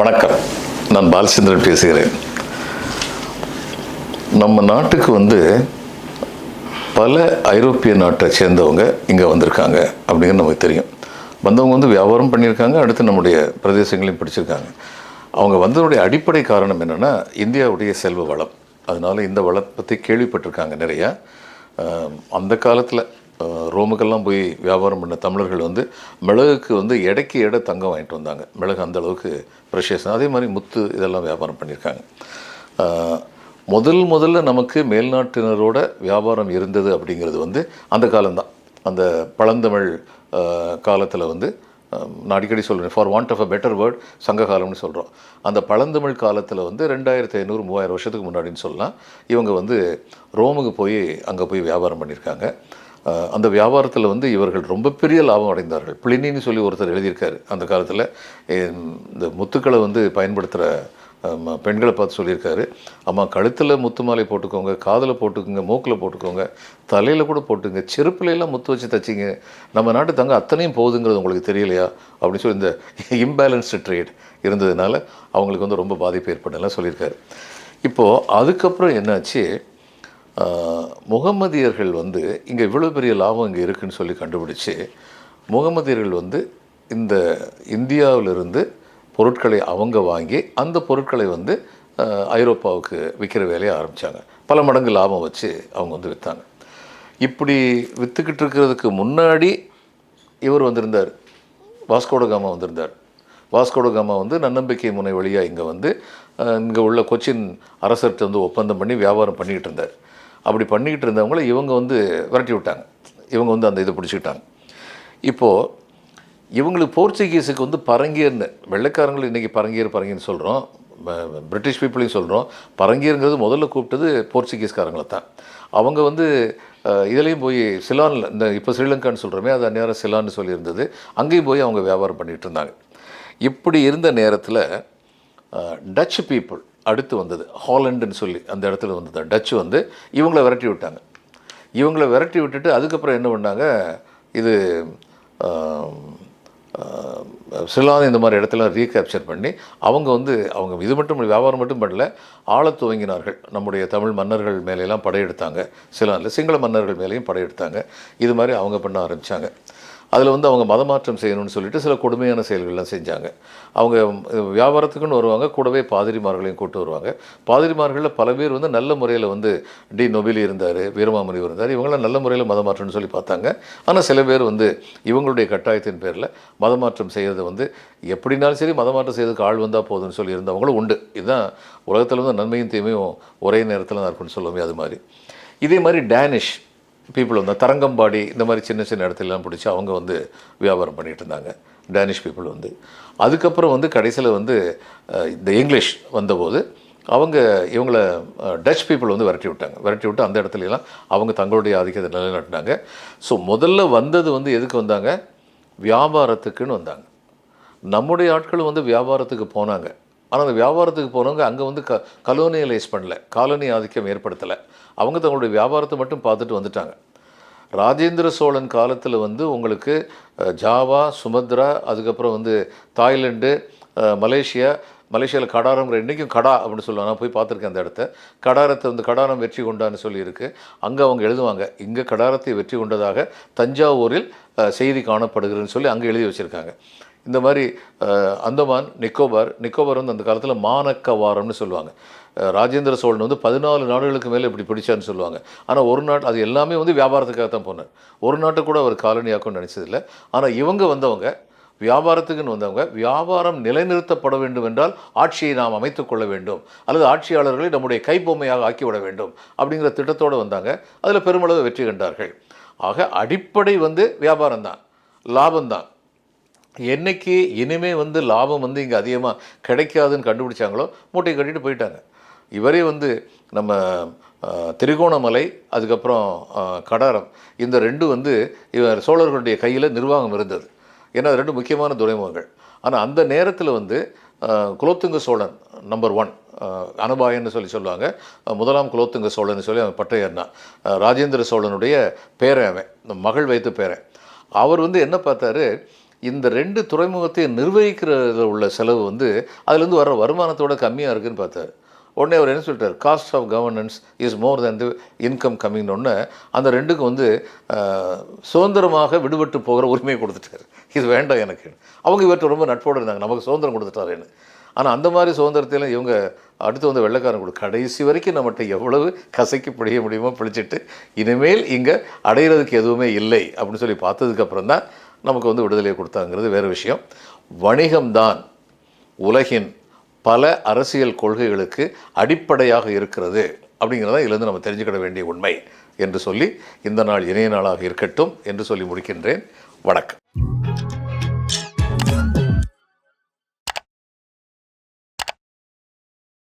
வணக்கம். நான் பாலச்சந்திரன் பேசுகிறேன். நம்ம நாட்டுக்கு வந்து பல ஐரோப்பிய நாட்டை சேர்ந்தவங்க இங்கே வந்திருக்காங்க அப்படிங்கிறது நமக்கு தெரியும். வந்தவங்க வந்து வியாபாரம் பண்ணியிருக்காங்க அடுத்து நம்முடைய பிரதேசங்களையும் பிடிச்சிருக்காங்க. அவங்க வந்ததுடைய அடிப்படை காரணம் என்னென்னா இந்தியாவுடைய செல்வ வளம். அதனால் இந்த வளத்தை பற்றி கேள்விப்பட்டிருக்காங்க நிறையா. அந்த காலத்தில் ரோமுக்கெல்லாம் போய் வியாபாரம் பண்ண தமிழர்கள் வந்து மிளகுக்கு வந்து எடைக்கு எடை தங்கம் வாங்கிட்டு வந்தாங்க. மிளகு அந்தளவுக்கு அளவுக்கு அதே மாதிரி முத்து இதெல்லாம் வியாபாரம் பண்ணியிருக்காங்க. முதல் முதல்ல நமக்கு மேல்நாட்டினரோட வியாபாரம் இருந்தது அப்படிங்கிறது வந்து அந்த காலம்தான். அந்த பழந்தமிழ் காலத்தில் வந்து நான் அடிக்கடி சொல்கிறேன் for want of a better word சங்க காலம்னு சொல்கிறோம் அந்த பழந்தமிழ் காலத்தில் வந்து ரெண்டாயிரத்தி ஐநூறு மூவாயிரம் வருஷத்துக்கு முன்னாடின்னு சொல்லலாம். இவங்க வந்து ரோமுக்கு போய் அங்கே போய் வியாபாரம் பண்ணியிருக்காங்க. அந்த வியாபாரத்தில் வந்து இவர்கள் ரொம்ப பெரிய லாபம் அடைந்தார்கள். பிளினின்னு சொல்லி ஒருத்தர் எழுதியிருக்காரு. அந்த காலத்தில் இந்த முத்துக்களை வந்து பயன்படுத்துகிற பெண்களை பார்த்து சொல்லியிருக்காரு. அம்மா கழுத்தில் முத்து மாலை போட்டுக்கோங்க காதில் போட்டுக்கோங்க மூக்கில் போட்டுக்கோங்க தலையில் கூட போட்டுங்க செருப்புலையெல்லாம் முத்து வச்சு தச்சிங்க. நம்ம நாட்டு தங்க அத்தனையும் போகுதுங்கிறது உங்களுக்கு தெரியலையா? அப்படின்னு சொல்லி இந்த இம்பேலன்ஸ்டு ட்ரேட் இருந்ததுனால அவங்களுக்கு வந்து ரொம்ப பாதிப்பு ஏற்படலாம் சொல்லியிருக்காரு. இப்போது அதுக்கப்புறம் என்னாச்சு? முகமதியர்கள் வந்து இங்கே இவ்வளோ பெரிய லாபம் இங்கே இருக்குன்னு சொல்லி கண்டுபிடிச்சு முகமதியர்கள் வந்து இந்த இந்தியாவிலிருந்து பொருட்களை அவங்க வாங்கி அந்த பொருட்களை வந்து ஐரோப்பாவுக்கு விற்கிற வேலையை ஆரம்பித்தாங்க பல மடங்கு லாபம் வச்சு அவங்க வந்து விற்றாங்க இப்படி விற்றுக்கிட்டு இருக்கிறதுக்கு முன்னாடி இவர் வந்திருந்தார். வாஸ்கோடகாமா வந்திருந்தார். வாஸ்கோடகாமா வந்து நன்னம்பிக்கை முனை வழியாக இங்கே வந்து இங்கே உள்ள கொச்சின் அரசர்கிட்ட வந்து ஒப்பந்தம் பண்ணி வியாபாரம் பண்ணிக்கிட்டு இருந்தார். அப்படி பண்ணிக்கிட்டு இருந்தவங்கள இவங்க வந்து விரட்டி விட்டாங்க. இவங்க வந்து அந்த இதை பிடிச்சிக்கிட்டாங்க. இப்போது இவங்களுக்கு போர்ச்சுகீஸுக்கு வந்து பரங்கியர்னு வெள்ளைக்காரங்கள் இன்றைக்கி பரங்கியர் பரங்கின்னு சொல்கிறோம் பிரிட்டிஷ் பீப்புளையும் சொல்கிறோம் பரங்கியருங்கிறது முதல்ல கூப்பிட்டது போர்ச்சுகீஸ்காரங்களை தான். அவங்க வந்து இதுலேயும் போய் சிலானில் இந்த இப்போ ஸ்ரீலங்கான்னு சொல்கிறோமே அது அந்நேரம் சிலான்னு சொல்லியிருந்தது. அங்கேயும் போய் அவங்க வியாபாரம் பண்ணிகிட்டு இருந்தாங்க. இப்படி இருந்த நேரத்தில் டச் பீப்புள் அடுத்து வந்தது. ஹாலண்டுன்னு சொல்லி அந்த இடத்துல வந்தது. டச்சு வந்து இவங்கள விரட்டி விட்டாங்க. இவங்கள விரட்டி விட்டுட்டு அதுக்கப்புறம் என்ன பண்ணாங்க? இது சிலான் இந்த மாதிரி இடத்துல ரீகேப்சர் பண்ணி அவங்க வந்து அவங்க இது மட்டும் வியாபாரம் மட்டும் பண்ணல ஆள துவங்கினார்கள். நம்முடைய தமிழ் மன்னர்கள் மேலையெல்லாம் படையெடுத்தாங்க. சிலானில் சிங்கள மன்னர்கள் மேலேயும் படையெடுத்தாங்க. இது மாதிரி அவங்க பண்ண ஆரம்பித்தாங்க அதில் வந்து அவங்க மதமாற்றம் செய்யணும்னு சொல்லிட்டு சில கொடுமையான செயல்கள்லாம் செஞ்சாங்க. அவங்க வியாபாரத்துக்குன்னு வருவாங்க கூடவே பாதிரிமார்களையும் கூட்டு வருவாங்க. பாதிரிமார்களில் பல பேர் வந்து நல்ல முறையில் வந்து டி நொபிலி இருந்தார் வீரமாமுனி இருந்தார் இவங்களாம் நல்ல முறையில் மதமாற்றம்னு சொல்லி பார்த்தாங்க. ஆனால் சில பேர் வந்து இவங்களுடைய கட்டாயத்தின் பேரில் மதமாற்றம் செய்கிறது வந்து எப்படினாலும் சரி மதமாற்றம் செய்யறதுக்கு ஆள் வந்தால் போதும்னு சொல்லி இருந்தவங்களும் உண்டு. இதுதான் உலகத்தில் வந்து நன்மையும் தீமையும் ஒரே நேரத்தில் தான் இருக்குன்னு சொல்லுவோமே அது மாதிரி. இதே மாதிரி டேனிஷ் பீப்புள் வந்து தரங்கம்பாடி இந்த மாதிரி சின்ன சின்ன இடத்துலலாம் பிடிச்சி அவங்க வந்து வியாபாரம் பண்ணிகிட்டு இருந்தாங்க. டேனிஷ் பீப்புள் வந்து. அதுக்கப்புறம் வந்து கடைசியில் வந்து இந்த இங்கிலீஷ் வந்தபோது அவங்க இவங்கள டச் பீப்புள் வந்து விரட்டி விட்டாங்க. விரட்டி விட்டு அந்த இடத்துலலாம் அவங்க தங்களுடைய ஆதிக்கத்தை நிலைநாட்டினாங்க. ஸோ முதல்ல வந்தது வந்து எதுக்கு வந்தாங்க? வியாபாரத்துக்குன்னு வந்தாங்க. நம்முடைய ஆட்களும் வந்து வியாபாரத்துக்கு போனாங்க. ஆனால் அந்த வியாபாரத்துக்கு போனவங்க அங்கே வந்து க கலோனியலைஸ் பண்ணல. காலனி ஆதிக்கம் ஏற்படுத்தலை. அவங்க தங்களுடைய வியாபாரத்தை மட்டும் பார்த்துட்டு வந்துட்டாங்க. ராஜேந்திர சோழன் காலத்தில் வந்து உங்களுக்கு ஜாவா சுமத்ரா அதுக்கப்புறம் வந்து தாய்லாந்து மலேசியா மலேசியாவில் கடாரங்கிற இன்றைக்கும் கடா அப்படின்னு சொல்லுவாங்க. நான் போய் பார்த்துருக்கேன் அந்த இடத்த. கடாரத்தை வந்து கடாரம் வெற்றி கொண்டான்னு சொல்லியிருக்கு. அங்கே அவங்க எழுதுவாங்க இங்கே கடாரத்தை வெற்றி கொண்டதாக தஞ்சாவூரில் செய்தி காணப்படுகிறதுன்னு சொல்லி அங்கே எழுதி வச்சுருக்காங்க. இந்த மாதிரி அந்தமான் நிக்கோபார் நிக்கோபார் வந்து அந்த காலத்தில் மானக்கவாரம்னு சொல்லுவாங்க. ராஜேந்திர சோழன் வந்து பதினாலு நாடுகளுக்கு மேலே இப்படி பிடிச்சான்னு சொல்லுவாங்க. ஆனால் ஒரு நாள் அது எல்லாமே வந்து வியாபாரத்துக்காக தான் போனார். ஒரு நாட்டை கூட அவர் காலனியாக்கும்னு நினச்சதில்லை. ஆனால் இவங்க வந்தவங்க வியாபாரத்துக்குன்னு வந்தவங்க வியாபாரம் நிலைநிறுத்தப்பட வேண்டும் என்றால் ஆட்சியை நாம் அமைத்து கொள்ள வேண்டும். அல்லது ஆட்சியாளர்களை நம்முடைய கைப்பொம்மையாக ஆக்கிவிட வேண்டும் அப்படிங்கிற திட்டத்தோடு வந்தாங்க. அதில் பெருமளவு வெற்றி கண்டார்கள். ஆக அடிப்படை வந்து வியாபாரம் தான் லாபம்தான். என்னைக்கு இனிமே வந்து லாபம் வந்து இங்கே அதிகமாக கிடைக்காதுன்னு கண்டுபிடிச்சாங்களோ மூட்டையை கட்டிட்டு போயிட்டாங்க. இவரே வந்து நம்ம திருகோணமலை திரிகோணமலை அதுக்கப்புறம் கடாரம் இந்த ரெண்டு வந்து இவர் சோழர்களுடைய கையில் நிர்வாகம் இருந்தது. ஏன்னா அது ரெண்டு முக்கியமான துறைமுகங்கள். ஆனால் அந்த நேரத்தில் வந்து குலோத்துங்க சோழன் நம்பர் ஒன் அனுபாயன்னு சொல்லி சொல்லுவாங்க. முதலாம் குலோத்துங்க சோழன் சொல்லி அவன் பட்டையர்னான் ராஜேந்திர சோழனுடைய பேரன் அவன் மகள் வைத்து பேரன். அவர் வந்து என்ன பார்த்தாரு இந்த ரெண்டு துறைமுகத்தை நிர்வகிக்கிறதுல உள்ள செலவு வந்து அதுலேருந்து வர வருமானத்தோட கம்மியாக இருக்குன்னு பார்த்தாரு. உடனே அவர் என்ன சொல்லிட்டார்? Cost of governance is more than the income கம்மிங்னு ஒன்று அந்த ரெண்டுக்கும் வந்து சுதந்திரமாக விடுபட்டு போகிற உரிமையை கொடுத்துட்டாரு. இது வேண்டாம் எனக்கு. அவங்க இவர்கிட்ட ரொம்ப நட்போடு இருந்தாங்க. நமக்கு சுதந்திரம் கொடுத்துட்டாருன்னு. ஆனால் அந்த மாதிரி சுதந்திரத்தையும் இவங்க அடுத்து வந்து வெள்ளைக்காரன் கொடு. கடைசி வரைக்கும் நம்மகிட்ட எவ்வளவு கசைக்கு பிடிக்க முடியுமோ பிடிச்சிட்டு இனிமேல் இங்கே அடையிறதுக்கு எதுவுமே இல்லை அப்படின்னு சொல்லி பார்த்ததுக்கப்புறம் தான் நமக்கு வந்து விடுதலையை கொடுத்தாங்கிறது வேறு விஷயம். வணிகம்தான் உலகின் பல அரசியல் கொள்கைகளுக்கு அடிப்படையாக இருக்கிறது அப்படிங்கிறத இதிலிருந்து நம்ம தெரிஞ்சுக்கிட வேண்டிய உண்மை என்று சொல்லி இந்த நாள் இணைய நாளாக இருக்கட்டும் என்று சொல்லி முடிக்கின்றேன். வணக்கம்.